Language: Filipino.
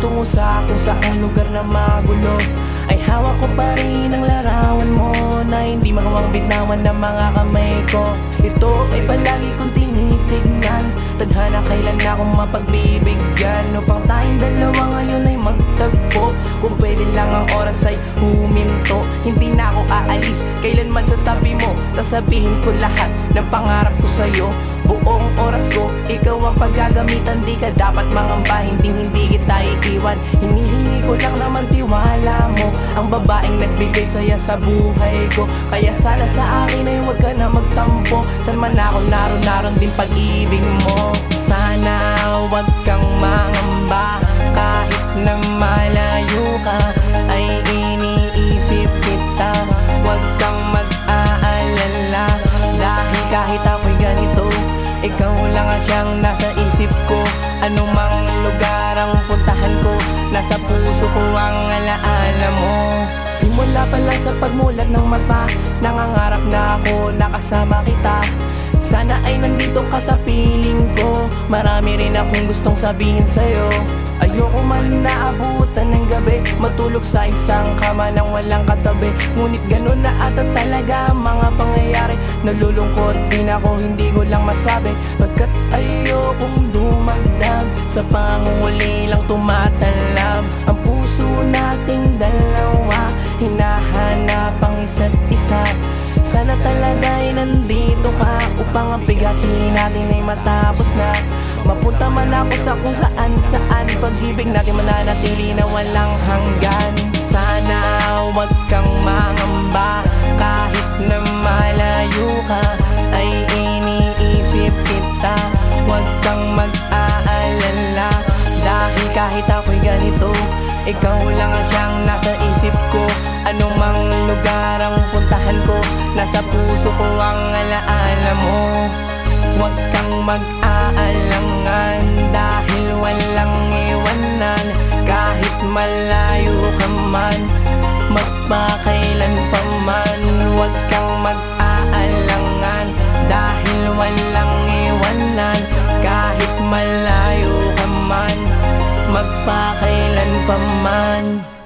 tungo sa kung saang lugar na magulo Ay hawak ko pa rin ang larawan mo Na hindi makawang bitnawan ng mga kamay ko. Ito ay palagi kong tinitignan Tadhana kailan na akong mapagbibigyan. Upang tayong dalawa ngayon ay magtagpo Kung pwede lang ang oras ay huminto. Hindi na ako aalis Kailanman sa tabi mo Sasabihin ko lahat ng pangarap ko sa'yo. Buong oras ko, ikaw ang paggagamitan Di ka dapat mangamba, hindi hindi kita iiwan. Hinihingi ko lang naman tiwala mo. Ang babaeng nagbigay saya sa buhay ko. Kaya sana sa akin ay huwag ka na magtampo. San man ako naroon, naroon din pag-ibig mo. Sana huwag kang mangamba. Kahit na malayo ka Ay iniisip kita. Huwag kang mag-aalala. Dahil kahit ganito Ikaw lang ang siyang nasa isip ko. Ano mang lugar ang puntahan ko? Nasa puso ko ang alaala mo. Simula pa lang sa pagmulat ng mata Nangangarap na ako nakasama kita. Sana ay nandito ka sa piling ko. Marami rin akong gustong sabihin sa'yo. Ayoko man naabutan ng gabi. Matulog sa isang kama nang walang katabi. Ngunit ganun na ata talaga Nalulungkot din ako, hindi ko lang masabi. Pagkat ayokong dumagdag Sa pangunguli lang tumatalab Ang puso nating dalawa Hinahanap ang isa't isa. Sana talaga ay nandito ka Upang ang bigatin natin ay matapos na. Mapunta man ako sa kung saan saan Pag-ibig natin mananatili na walang hanggan. Sana wag kang mangamba ito Ikaw lang ang siyang nasa isip ko. Ano mang lugar ang puntahan ko. Nasa puso ko ang alaala mo. Huwag kang mag-aalangan Dahil walang iwanan. Kahit malayo ka man Magpakailan pa man. Huwag kang mag-aalangan Dahil walang iwanan. Kahit malayo ka man Magpakailan pa man.